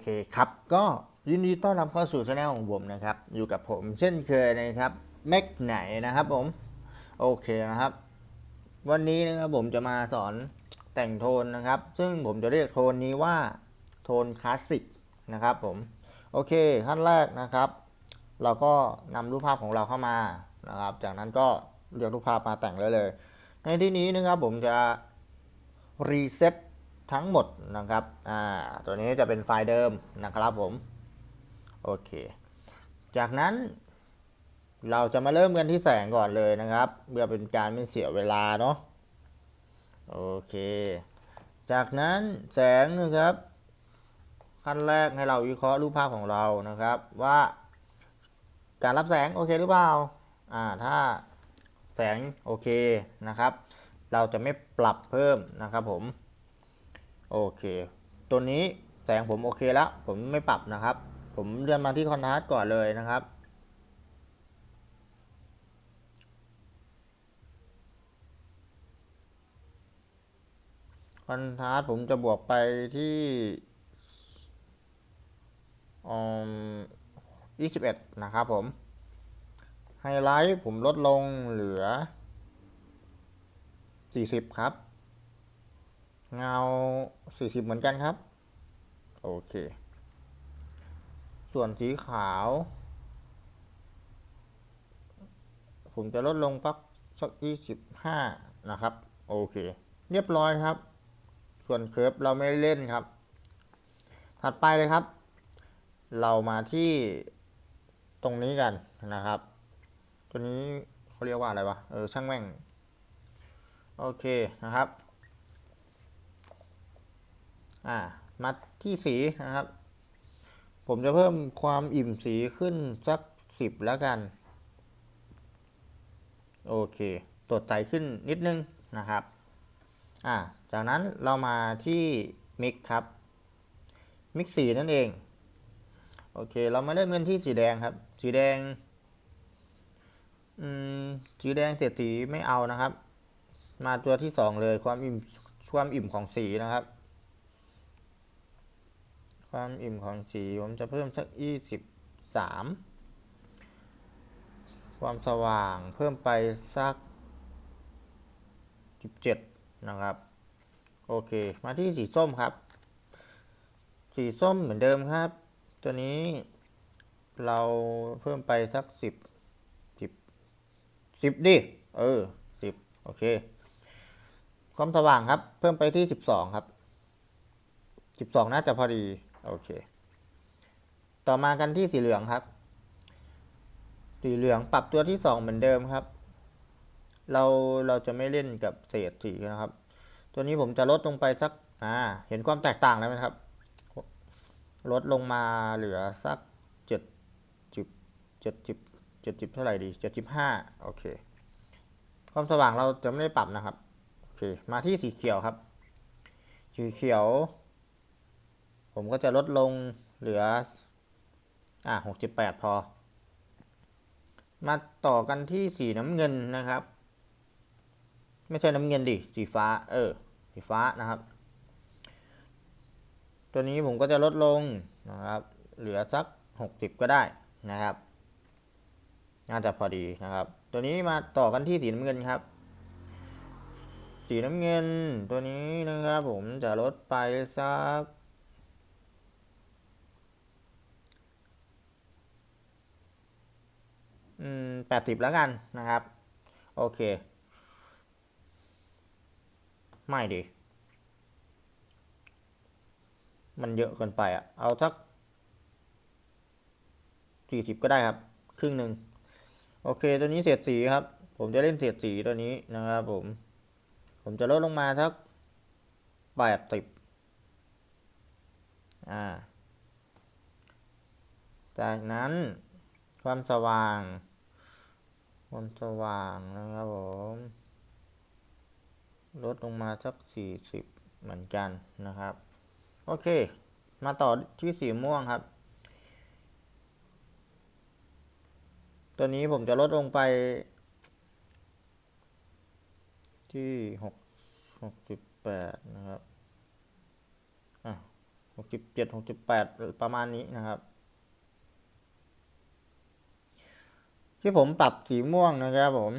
เคครับ ก็ยินดีต้อนรับเข้าสู่ช่องของผมนะครับ อยู่กับผมเช่นเคยนะครับแม็กไหนนะครับผม โอเคนะครับ วันนี้นะครับผมจะมาสอนแต่งโทนนะครับ ซึ่งผมจะเรียกโทนนี้ว่าโทนคลาสสิกนะครับผม โอเคขั้นแรกนะครับ เราก็นำรูปภาพของเราเข้ามานะครับ จากนั้นก็เลือกรูปภาพมาแต่งเลยเลย ในที่นี้นะครับผมจะรีเซ็ต ทั้งหมดนะครับ อ่า ตัวนี้จะเป็นไฟล์เดิมนะครับผม โอเค จากนั้น เราจะมาเริ่มกันที่แสงก่อนเลยนะครับ เพื่อเป็นการไม่เสียเวลาเนาะ โอเค จากนั้นแสงนะครับ ขั้นแรกให้เราวิเคราะห์รูปภาพของเรานะครับ ว่าการรับแสงโอเคหรือเปล่า อ่า ถ้าแสงโอเคนะครับ เราจะไม่ปรับเพิ่มนะครับผม โอเค ตัวนี้แสงผมโอเคแล้ว ผมไม่ปรับนะครับ ผมเลื่อนมาที่คอนทราสต์ก่อนเลยนะครับ คอนทราสต์ผมจะบวกไปที่อืม21 นะครับผม ไฮไลท์ผมลดลงเหลือ 40 ครับ เงา 40 เหมือนกันครับ โอเค ส่วนสีขาว ผมจะลดลงปักสัก 25 นะครับ โอเค เรียบร้อยครับ ส่วนเคิร์ฟเราไม่เล่นครับ ถัดไปเลยครับ เรามาที่ตรงนี้กันนะครับ ตัวนี้เขาเรียกว่าอะไรวะ เออ ช่างแม่ง โอเคนะครับ อ่ามาที่สีนะครับ ผมจะเพิ่มความอิ่มสีขึ้นสักสิบแล้วกัน โอเคตดใสขึ้นนิดนึงนะครับ อ่า จากนั้นเรามาที่มิกครับ มิกสีนั่นเอง โอเค เรามาเริ่มกันที่สีแดงครับ สีแดง อืม สีแดงเสียสีไม่เอานะครับ มาตัวที่สองเลยความอิ่มความอิ่มของสีนะครับ ความอิ่มของสีผมจะเพิ่มสักยี่สิบสามความสว่างเพิ่มไปสักสิบเจ็ดนะครับ โอเค มาที่สีส้มครับ สีส้มเหมือนเดิมครับ ตัวนี้เราเพิ่มไปสักสิบสิบสิบดิ เออสิบโอเค ความสว่างครับ เพิ่มไปที่สิบสองครับสิบสองน่าจะพอดี โอเค ต่อมากันที่สีเหลืองครับ สีเหลืองปรับตัวที่สองเหมือนเดิมครับ เราเราจะไม่เล่นกับเศษสีนะครับ ตัวนี้ผมจะลดลงไปสัก อ่า เห็นความแตกต่างแล้วไหมครับ ลดลงมาเหลือสักเจ็ดจิบเจ็ดจิบเจ็ดจิบเท่าไหร่ดีเจ็ดจิบห้าโอเค ความสว่างเราจะไม่ได้ปรับนะครับ โอเค มาที่สีเขียวครับ สีเขียว ผมก็จะลดลงเหลือ อ่าหกสิบแปดพอ มาต่อกันที่สีน้ำเงินนะครับ ไม่ใช่น้ำเงินดิ สีฟ้า เออ สีฟ้านะครับ ตัวนี้ผมก็จะลดลงนะครับ เหลือสักหกสิบก็ได้นะครับ น่าจะพอดีนะครับ ตัวนี้มาต่อกันที่สีน้ำเงินครับสีน้ำเงินตัวนี้นะครับผมจะลดไปสัก อืมแปดสิบแล้วกันนะครับ โอเค ไม่ดี มันเยอะเกินไปอะเอาสักสี่สิบก็ได้ครับ ครึ่งหนึ่งโอเค ตัวนี้เสียดสีครับ ผมจะเล่นเสียดสีตัวนี้นะครับผม ผมจะลดลงมาสักแปดสิบอ่า จากนั้นความสว่าง ความสว่างนะครับผม ลดลงมาสักสี่สิบเหมือนกันนะครับ โอเค มาต่อที่สีม่วงครับ ตัวนี้ผมจะลดลงไป ที่หกหกสิบแปดนะครับ อะหกสิบเจ็ดหกสิบแปดประมาณนี้นะครับ ที่ผมปรับสีม่วงนะครับผม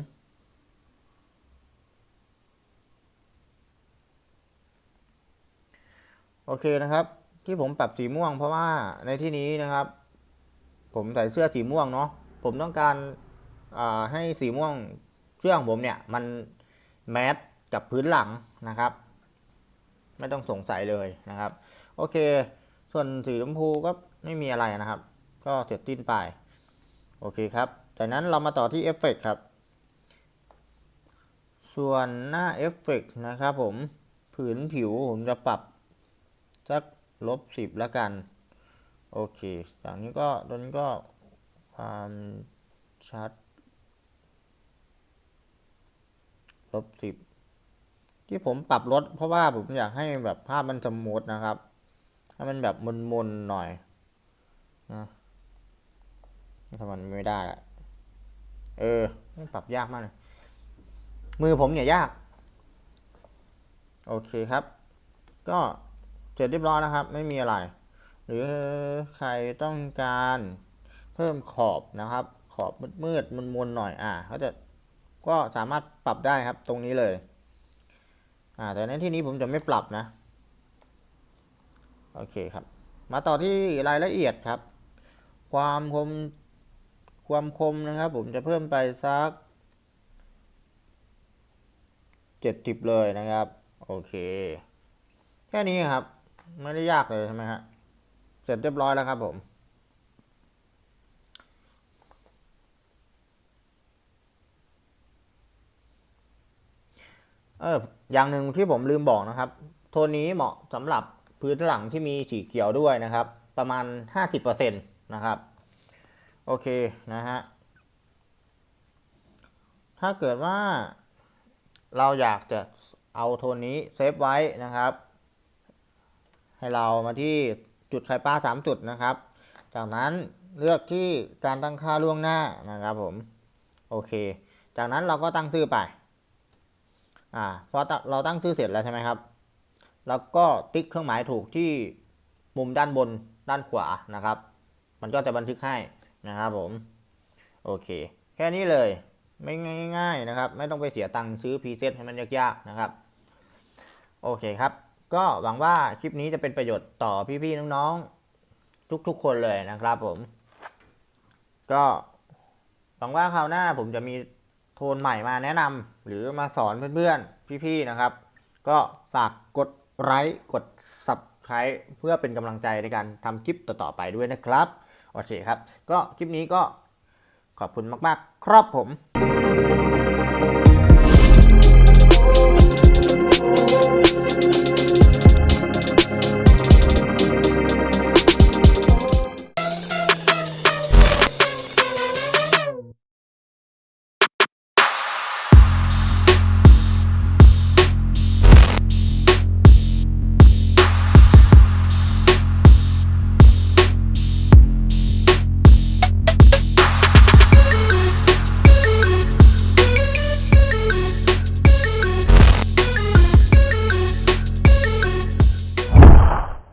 โอเคนะครับ ที่ผมปรับสีม่วงเพราะว่าในที่นี้นะครับ ผมใส่เสื้อสีม่วงเนาะผมต้องการาให้สีม่วงเสื้อของผมเนี่ยมันแมทกับพื้นหลังนะครับ ไม่ต้องสงสัยเลยนะครับ โอเค ส่วนสีชมพูก็ไม่มีอะไรนะครับ ก็เสร็จสิ้นไป โอเคครับ จากนั้นเรามาต่อที่เอฟเฟกต์ครับ ส่วนหน้าเอฟเฟกต์นะครับผม ผืนผิวผมจะปรับสักลบสิบแล้วกัน โอเค จากนี้ก็ตัวนี้ก็ความชัดลบสิบที่ผมปรับลดเพราะว่าผมอยากให้แบบภาพมันสมูทนะครับให้มันแบบมนๆหน่อยนะถ้ามันไม่ได้อะ เออปรับยากมากเลยมือผมเนี่ยยาก โอเคครับ ก็เสร็จเรียบร้อยนะครับ ไม่มีอะไร หรือใครต้องการเพิ่มขอบนะครับ ขอบมืดๆมนๆหน่อยอ่าเขาจะก็สามารถปรับได้ครับตรงนี้เลยอ่าแต่ในที่นี้ผมจะไม่ปรับนะ โอเคครับ มาต่อที่รายละเอียดครับ ความคม ความคมนะครับ ผมจะเพิ่มไปสักเจ็ดสิบเลยนะครับ โอเค แค่นี้ครับ ไม่ได้ยากเลยใช่ไหมฮะเสร็จเรียบร้อยแล้วครับผมเอออย่างหนึ่งที่ผมลืมบอกนะครับ โทนนี้เหมาะสำหรับพื้นหลังที่มีสีเขียวด้วยนะครับ ประมาณ 50%นะครับ โอเคนะฮะ ถ้าเกิดว่าเราอยากจะเอาโทนนี้เซฟไว้นะครับ ให้เรามาที่จุดไข่ปลา3 จุดนะครับ จากนั้นเลือกที่การตั้งค่าล่วงหน้านะครับผม โอเค จากนั้นเราก็ตั้งชื่อไปอ่าพอเราตั้งชื่อเสร็จแล้วใช่ไหมครับ แล้วก็ติ๊กเครื่องหมายถูกที่มุมด้านบนด้านขวานะครับ มันก็จะบันทึกให้ นะครับผม โอเค แค่นี้เลย ไม่ง่ายๆนะครับ ไม่ต้องไปเสียตังค์ซื้อพรีเซตให้มันยากๆนะครับ โอเคครับ ก็หวังว่าคลิปนี้จะเป็นประโยชน์ต่อพี่ๆน้องๆ ทุกๆคนเลยนะครับผม ก็หวังว่าคราวหน้าผมจะมีโทนใหม่มาแนะนำหรือมาสอนเพื่อนๆ พี่ๆนะครับ ก็ฝากกดไลค์กด subscribe เพื่อเป็นกำลังใจในการทำคลิปต่อๆไปด้วยนะครับ โอเคครับ ก็คลิปนี้ก็ขอบคุณมาก ๆ ครับผม